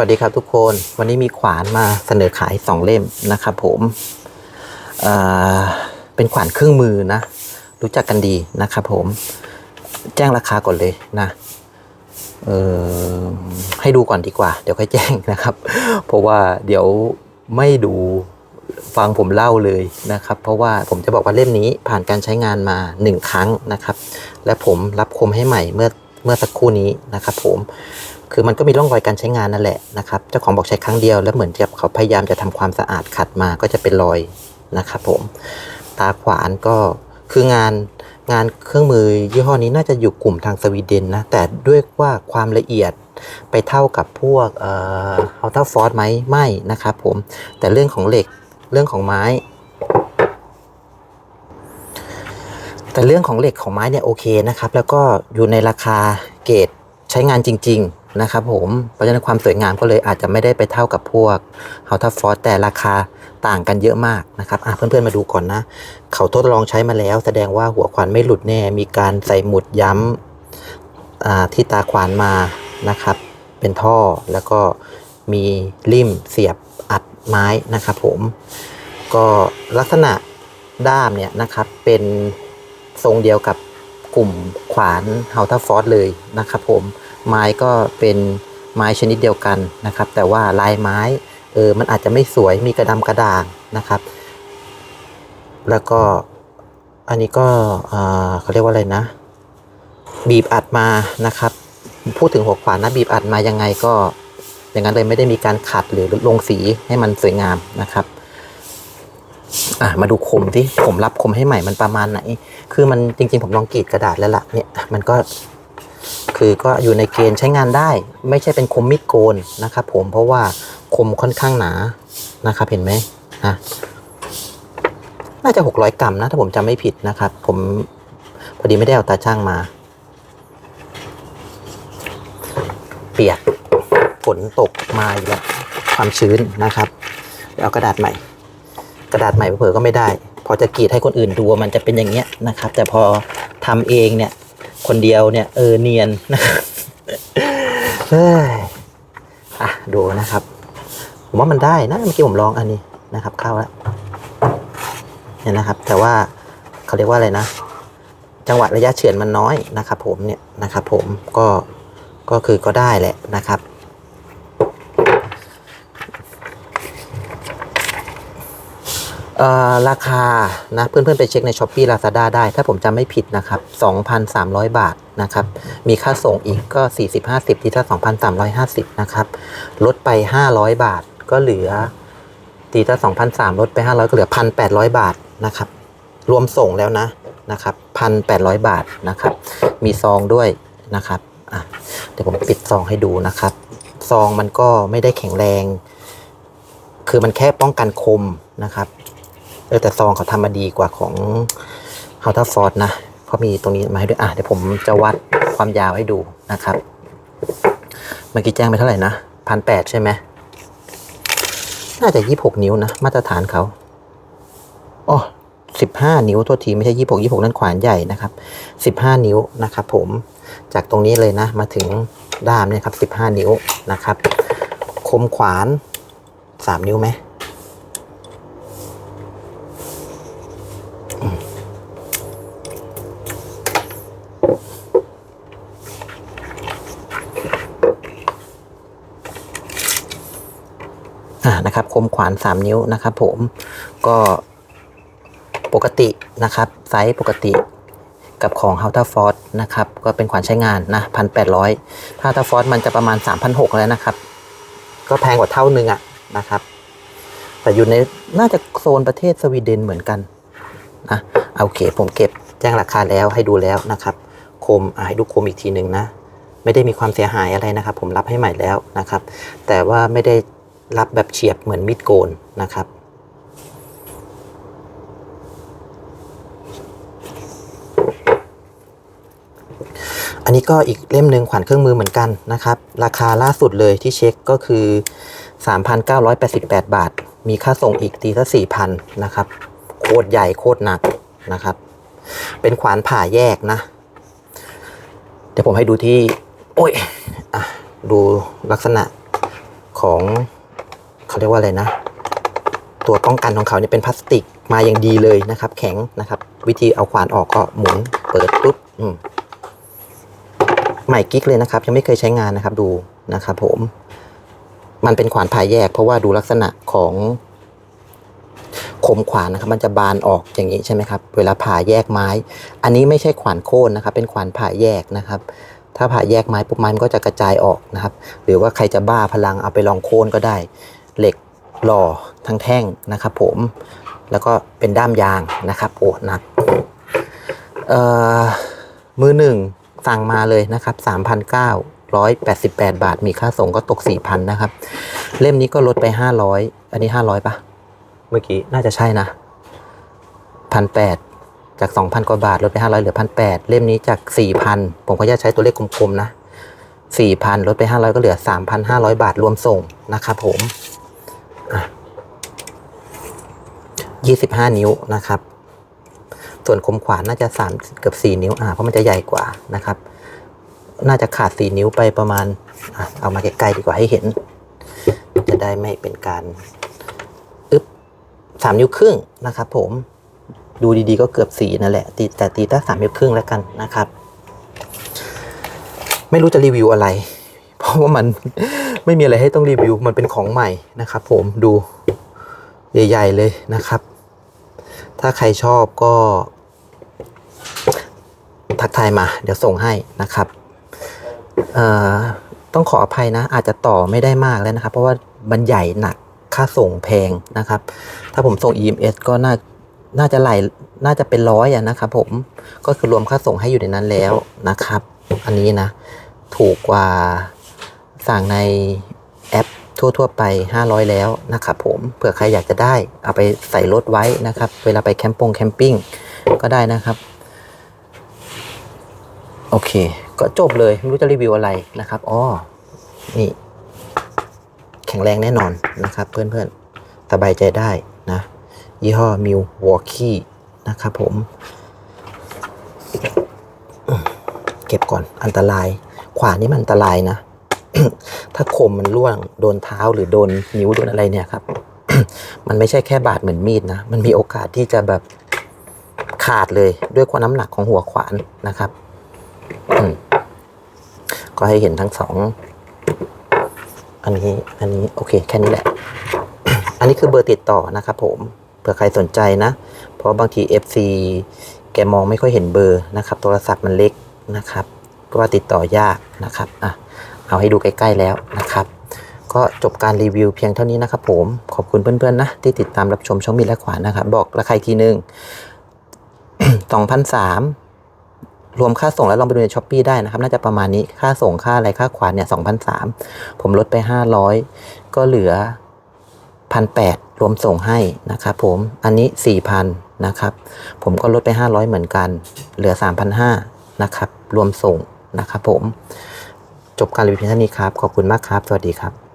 วัสดีครับทุกคนวันนี้มีขวานมาเสนอขายสองเล่มนะครับผมเเป็นขวานเครื่องมือนะ รู้จักกันดีนะครับผม แจ้งราคาก่อนเลยนะเออให้ดูก่อนดีกว่า เดี๋ยวค่อยแจ้งนะครับ เพราะว่าเดี๋ยวไม่ดูฟังผมเล่าเลยนะครับ เพราะว่าผมจะบอกว่าเล่มนี้ผ่านการใช้งานมาหนึ่งครั้งนะครับ และผมรับคมให้ใหม่เมื่อเมื่อสักครู่นี้นะครับ ผม คือมันก็มีร่องรอยการใช้งานนั่นแหละนะครับเจ้าของบอกใช้ครั้งเดียวแล้วเหมือนจะเขาพยายามจะทำความสะอาดขัดมาก็จะเป็นรอยนะครับผมตาขวานก็คืองานงานเครื่องมือยี่ห้อนี้น่าจะอยู่กลุ่มทางสวีเดนนะแต่ด้วยว่าความละเอียดไปเท่ากับพวกเอ่ออัลตราฟอร์ไหมไม่นะครับผมแต่เรื่องของเหล็กเรื่องของไม้ แต่เรื่องของเหล็กของไม้เนี่ยโอเคนะครับ แล้วก็อยู่ในราคาเกรดใช้งานจริง ๆ นะครับผมเพราะฉะนั้นความสวยงามก็เลยอาจจะไม่ได้ไปเท่ากับพวกเฮาทัฟฟอร์แต่ราคาต่างกันเยอะมากนะครับอะเพื่อนๆมาดูก่อนนะ เขาทดลองใช้มาแล้ว แสดงว่าหัวขวานไม่หลุดแน่ มีการใส่หมุดย้ำที่ตาขวานมานะครับ เป็นท่อแล้วก็มีริมเสียบอัดไม้นะครับผมก็ลักษณะด้ามเนี่ยนะครับเป็นทรงเดียวกับกลุ่มขวานเฮาทัฟฟอร์เลยนะครับผม ไม้ก็เป็นไม้ชนิดเดียวกันนะครับ แต่ว่าลายไม้เออมันอาจจะไม่สวยมีกระดำกระด่างนะครับ แล้วก็อันนี้ก็อ่าเขาเรียกว่าอะไรนะ บีบอัดมานะครับ พูดถึงหัวขวานนะบีบอัดมายังไงก็อย่างนั้นเลยไม่ได้มีการขัดหรือลงสีให้มันสวยงามนะครับอะมาดูคมที่ผมรับคมให้ใหม่มันประมาณไหน คือมันจริงๆผมลองกรีดกระดาษแล้วล่ะเนี่ยมันก็ คือก็อยู่ในเกณฑ์ใช้งานได้ ไม่ใช่เป็นคมมิดโกนนะครับผมเพราะว่าคมค่อนข้างหนานะครับเห็นไหมนะน่าจะหกร้อยกรัมนะถ้าผมจำไม่ผิดนะครับ ผมพอดีไม่ได้เอาตาช่างมา เปียกฝนตกมาอีกแล้วความชื้นนะครับเอากระดาษใหม่ กระดาษใหม่เผลอก็ไม่ได้ พอจะกรีดให้คนอื่นดูมันจะเป็นอย่างเงี้ยนะครับ แต่พอทำเองเนี่ย คนเดียวเนี่ย เออเนียนนะเฮ้ยอะดูนะครับ ผมว่ามันได้นะเมื่อกี้ผมลองอันนี้นะครับ เข้าแล้วเนี่ยนะครับ แต่ว่าเขาเรียกว่าอะไรนะ จังหวะระยะเฉือนมันน้อยนะครับ ผมเนี่ยนะครับ ผมก็ก็คือก็ได้แหละนะครับ เอ่อ ราคานะเพื่อนๆไปเช็คใน s h อ p e e Lazada ได้ ถ้าผมจำไม่ผิดนะครับ 2,300 บาทนะครับ มีค่าส่งอีกก็ 40-50 ที่ถ้า 2,350 นะครับ ลดไป 500 บาทก็เหลือตีถ้า2,300 ลดไป 500 ก็เหลือ 1,800 บาทนะครับ รวมส่งแล้วนะนะครับ 1,800 บาทนะครับ มีซองด้วยนะครับอะเดี๋ยวผมปิดซองให้ดูนะครับ ซองมันก็ไม่ได้แข็งแรง คือมันแค่ป้องกันคมนะครับ เออแต่ซองเขาทำมาดีกว่าของ h o u t e r f o r d นะเพราะมีตรงนี้มาให้ด้วยอะเดี๋ยวผมจะวัดความยาวให้ดูนะครับ เมื่อกี้แจ้งไปเท่าไหร่นะพันแปดใช่ไหมน่าจะยี่หกนิ้วนะ มาตรฐานเขาอ๋อสิบห้านิ้วโทษทีไม่ใช่ยี่หกยี่หกนั่นขวานใหญ่นะครับสิบห้านิ้วนะครับ ผมจากตรงนี้เลยนะ มาถึงด้ามเนี่ยครับสิบห้านิ้วนะครับ คมขวานสามนิ้วไหม อ่านะครับคมขวาน 3 นิ้วนะครับ ผมก็ปกตินะครับไซส์ปกติกับของ h o u t e r f o r d นะครับ ก็เป็นขวานใช้งานนะพันแปดร้อยถ้า h o u t e r f o r มันจะประมาณ 3,600 แล้วนะครับ ก็แพงกว่าเท่านึงอะนะครับ แต่อยู่ในน่าจะโซนประเทศสวีเดนเหมือนกันนะเอาโอเค ผมเก็บแจ้งราคาแล้วให้ดูแล้วนะครับคมให้ดูคมอีกทีหนึ่งนะ ไม่ได้มีความเสียหายอะไรนะครับ ผมรับให้ใหม่แล้วนะครับ แต่ว่าไม่ได้ รับแบบเฉียบเหมือนมีดโกนนะครับ อันนี้ก็อีกเล่มหนึ่งขวัญเครื่องมือเหมือนกันนะครับ ราคาล่าสุดเลยที่เช็คก็คือ 3,988 บาท มีค่าส่งอีกตีละ4,000นะครับ โคตรใหญ่โคตรหนักนะครับ เป็นขวานผ่าแยกนะ เดี๋ยวผมให้ดูที่ โอ้ยอะดูลักษณะของ เขาเรียกว่าอะไรนะ ตัวป้องกันของเขาเนี่ยเป็นพลาสติกมาอย่างดีเลยนะครับ แข็งนะครับ วิธีเอาขวานออกก็หมุนเปิดปุ๊บอืมใหม่กิ๊กเลยนะครับ ยังไม่เคยใช้งานนะครับ ดูนะครับผมมันเป็นขวานผ่าแยก เพราะว่าดูลักษณะของคมขวานนะครับ มันจะบานออกอย่างนี้ใช่ไหมครับ เวลาผ่าแยกไม้ อันนี้ไม่ใช่ขวานโค่นนะครับ เป็นขวานผ่าแยกนะครับ ถ้าผ่าแยกไม้ปุ๊บไม้มันก็จะกระจายออกนะครับ หรือว่าใครจะบ้าพลังเอาไปลองโค่นก็ได้ เหล็กหล่อทั้งแท่งนะครับผมแล้วก็เป็นด้ามยางนะครับ โอ้หนักมือหนึ่งสั่งมาเลยนะครับสามพันเก้าร้อยแปดสิบแปดบาท มีค่าส่งก็ตกสี่พันนะครับ เล่มนี้ก็ลดไปห้าร้อยอันนี้ห้าร้อยปะเมื่อกี้น่าจะใช่นะพันแปดจากสองพันกว่าบาท ลดไปห้าร้อยเหลือพันแปดเล่มนี้จากสี่พันผมก็จะใช้ตัวเลขกลมๆนะสี่พันลดไปห้าร้อยก็เหลือสามพันห้าร้อยบาทรวมส่งนะครับผม ยี่สิบห้านิ้วนะครับ ส่วนคมขวานน่าจะสามเกือบสี่นิ้วอ่าเพราะมันจะใหญ่กว่านะครับ น่าจะขาดสี่นิ้วไปประมาณอเอามาใกล้ๆดีกว่าให้เห็น จะได้ไม่เป็นการอึ๊บสามนิ้วครึ่งนะครับผมดูดีๆก็เกือบสี่นั่นแหละตีแต่ตีตั้งสามนิ้วครึ่งแล้วกันนะครับ ไม่รู้จะรีวิวอะไร เพราะว่ามัน ไม่มีอะไรให้ต้องรีวิว มันเป็นของใหม่นะครับ ผมดูใหญ่ ๆ เลยนะครับ ถ้าใครชอบก็ ทักทายมา เดี๋ยวส่งให้นะครับเอ่อต้องขออภัยนะ อาจจะต่อไม่ได้มากแล้วนะครับ เพราะว่ามันใหญ่หนักค่าส่งแพงนะครับ ถ้าผมส่ง EMS ก็น่าน่าจะไหลน่าจะเป็นร้อยอะนะครับผมก็คือรวมค่าส่งให้อยู่ในนั้นแล้วนะครับ อันนี้นะ ถูกกว่า สั่งในแอปทั่ว ๆ ไป 500 แล้วนะครับผมเผื่อใครอยากจะได้ เอาไปใส่รถไว้นะครับ เวลาไปแคมปงแคมปิ้งก็ได้นะครับ โอเค ก็จบเลยไม่รู้จะรีวิวอะไรนะครับอ๋อนี่แข็งแรงแน่นอนนะครับ เพื่อนๆ สบายใจได้นะ ยี่ห้อมิววอลคีนะครับผม เก็บก่อนอันตราย ขวานี่มันอันตรายนะ ถ้าคมมันร่วงโดนเท้าหรือโดนนิ้วโดนอะไรเนี่ยครับ มันไม่ใช่แค่บาดเหมือนมีดนะ มันมีโอกาสที่จะแบบขาดเลยด้วยความน้ำหนักของหัวขวานนะครับ ก็ให้เห็นทั้งสอง อันนี้ อันนี้โอเค แค่นี้แหละ อันนี้คือเบอร์ติดต่อนะครับผมเผื่อใครสนใจนะ เพราะบางที FC แกมองไม่ค่อยเห็นเบอร์นะครับ โทรศัพท์มันเล็กนะครับ ก็ว่าติดต่อยากนะครับ อะ เอาให้ดูใกล้ๆแล้วนะครับ ก็จบการรีวิวเพียงเท่านี้นะครับผม ขอบคุณเพื่อนๆนะ ที่ติดตามรับชมช่องมิตรและขวานนะครับ บอกราคาอีกทีหนึ่งสองพันสามรวมค่าส่งแล้วลองไปดูในช้อปปีได้นะครับ น่าจะประมาณนี้ค่าส่งค่าอะไรค่าขวานเนี่ยสองพันสามผมลดไปห้าร้อยก็เหลือพันแปดรวมส่งให้นะครับผมอันนี้สี่พันนะครับ ผมก็ลดไปห้าร้อยเหมือนกัน เหลือสามพันห้านะครับ รวมส่งนะครับผม จบการรีวิวเพียงเท่านี้ครับ ขอบคุณมากครับ สวัสดีครับ